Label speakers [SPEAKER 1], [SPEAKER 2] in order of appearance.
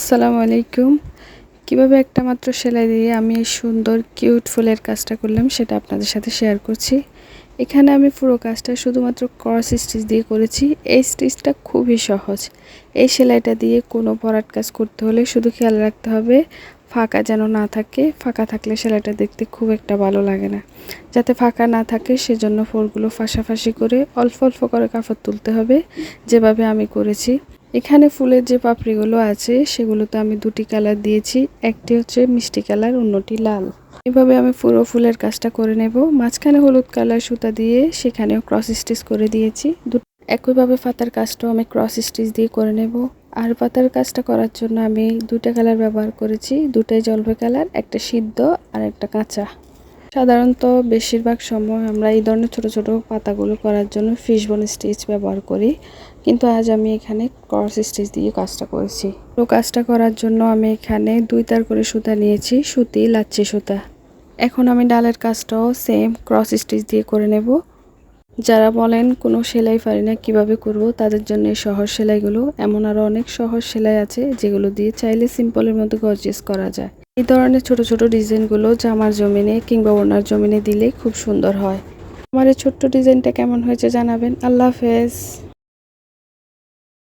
[SPEAKER 1] আসসালামু আলাইকুম। কীভাবে একটা মাত্র সেলাই দিয়ে আমি এই সুন্দর, কিউট ফুলের কাজটা করলাম সেটা আপনাদের সাথে শেয়ার করছি। এখানে আমি পুরো কাজটা শুধুমাত্র ক্রস স্টিচ দিয়ে করেছি। এই স্টিচটা খুবই সহজ। এই সেলাইটা দিয়ে কোনো ভরাট কাজ করতে হলে শুধু খেয়াল রাখতে হবে, ফাঁকা যেন না থাকে। ফাঁকা থাকলে সেলাইটা দেখতে খুব একটা ভালো লাগে না। যাতে ফাঁকা না থাকে, সেজন্য ফোরগুলো ফাঁসাফাঁসি করে অল্প অল্প করে কাপড় তুলতে হবে। যেভাবে আমি করেছি। এখানে ফুলের যে পাপড়িগুলো আছে, সেগুলোতে আমি দুটি কালার দিয়েছি। একটি হচ্ছে মিষ্টি কালার, অন্যটি লাল। এভাবে আমি পুরো ফুলের কাজটা করে নেব। মাঝখানে হলুদ কালার সুতা দিয়ে সেখানেও ক্রস স্টিচ করে দিয়েছি। একইভাবে পাতার কাজটাও আমি ক্রস স্টিচ দিয়ে করে নেব। আর পাতার কাজটা করার জন্য আমি দুটা কালার ব্যবহার করেছি। দুটাই জলবে কালার, একটা সিদ্ধ আর একটা কাঁচা। সাধারণত বেশিরভাগ সময় আমরা এই ধরনের ছোট ছোট পাতাগুলো করার জন্য ফিশ বোন স্টিচ ব্যবহার করি। কিন্তু আজ আমি এখানে ক্রস স্টিচ দিয়ে কাজটা করেছি। তো কাজটা করার জন্য আমি এখানে দুই তার করে সুতা নিয়েছি, সুতি লাচ্ছি সুতা। এখন আমি ডালের কাজটাও সেম ক্রস স্টিচ দিয়ে করে নেব। যারা বলেন, কোনো সেলাই পারি না, কীভাবে করব? তাদের জন্য এই সহজ সেলাইগুলো, এমন আরও অনেক সহজ সেলাই আছে, যেগুলো দিয়ে চাইলে সিম্পলের মধ্যে গর্জেস করা যায়। এই ধরনের ছোট ছোট ডিজাইনগুলো জামার জমিনে কিংবা ওনার জমিনে দিলে খুব সুন্দর হয়। আমার এই ছোট্ট ডিজাইনটা কেমন হয়েছে জানাবেন। আল্লাহ হাফেজ।